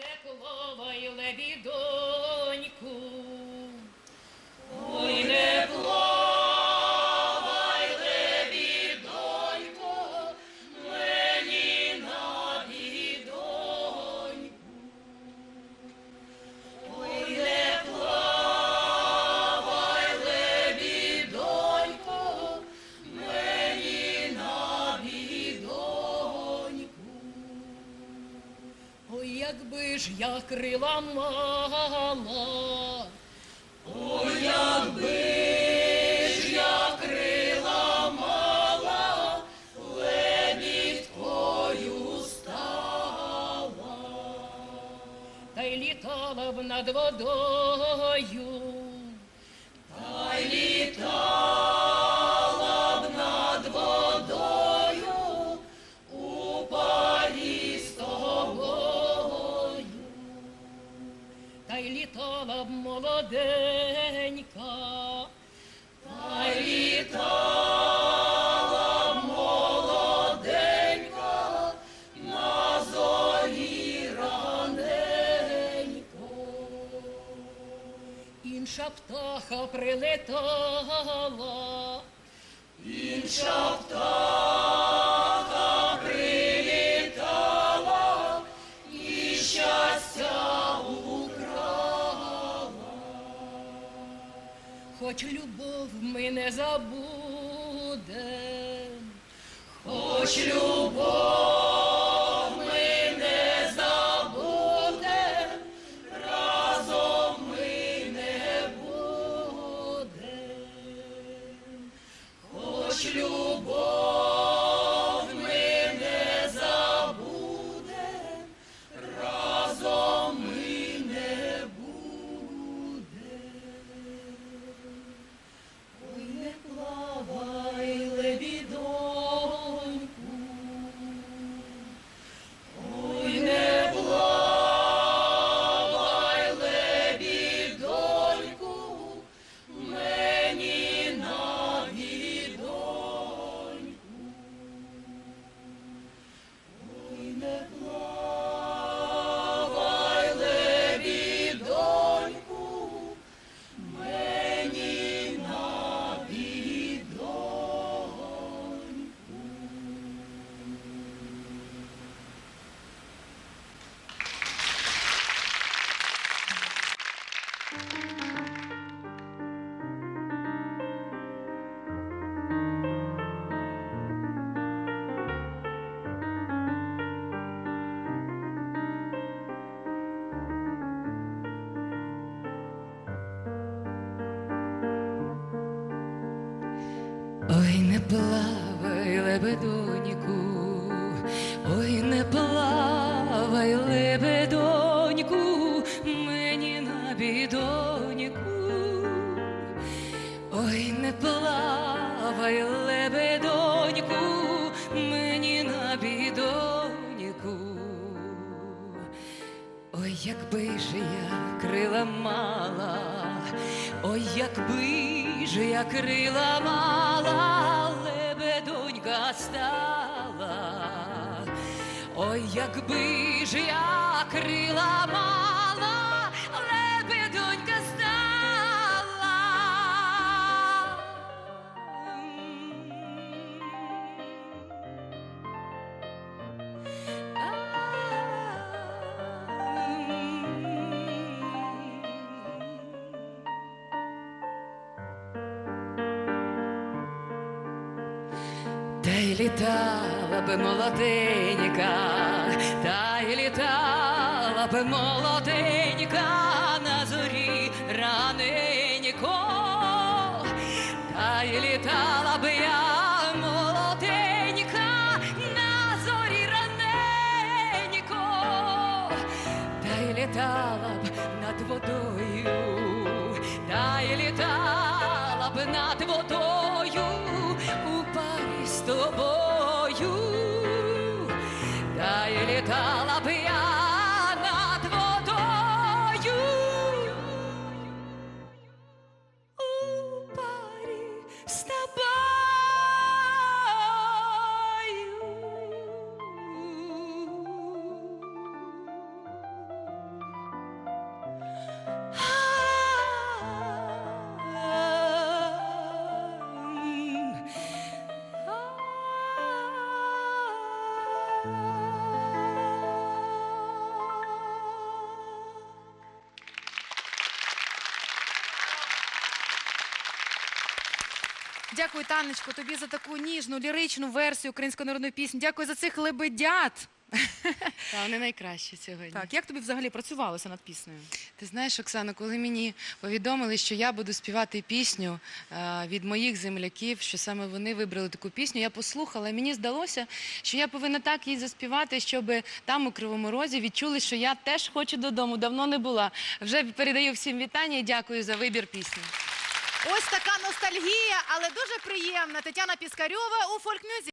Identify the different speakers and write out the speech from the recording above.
Speaker 1: не плавай, лебідоньку. Якби ж я крила мала, ой, якби ж я крила мала, лебідкою стала, та й літала б над водою, молоденька, та молоденька на зорі раненько. Інша птаха прилетала, інша птаха не забудем, хоч любов ми не забудем, разом ми не будем. Хоч любов Ой, не плавай,
Speaker 2: лебедоньку, ой, не плавай, лебедоньку, мені на бідоньку. Ой, не плавай, лебедоньку, мені на бідоньку. Ой, якби ж я крила мала, ой, якби ж я крила мала, лебедонька стала. Ой, якби ж я крила мала, й літала би молоденька, та й літала би молоденька на зорі раненько, та й літала би я молоденька на зорі раненько, та й літала б над водою, та й літала б над водою тобою, та й літала
Speaker 3: Дякую, Танечко, тобі за таку ніжну ліричну версію української народної пісні. Дякую за цих лебедят.
Speaker 4: Та вони найкращі сьогодні.
Speaker 3: Так, як тобі взагалі працювалося над піснею?
Speaker 4: Ти знаєш, Оксано, коли мені повідомили, що я буду співати пісню е, від моїх земляків, що саме вони вибрали таку пісню, я послухала, і мені здалося, що я повинна так її заспівати, щоб там у Кривому Розі відчули, що я теж хочу додому. Давно не була. Вже передаю всім вітання і дякую за вибір пісні.
Speaker 3: Ось така ностальгія, але дуже приємна. Тетяна Піскарьова у фольк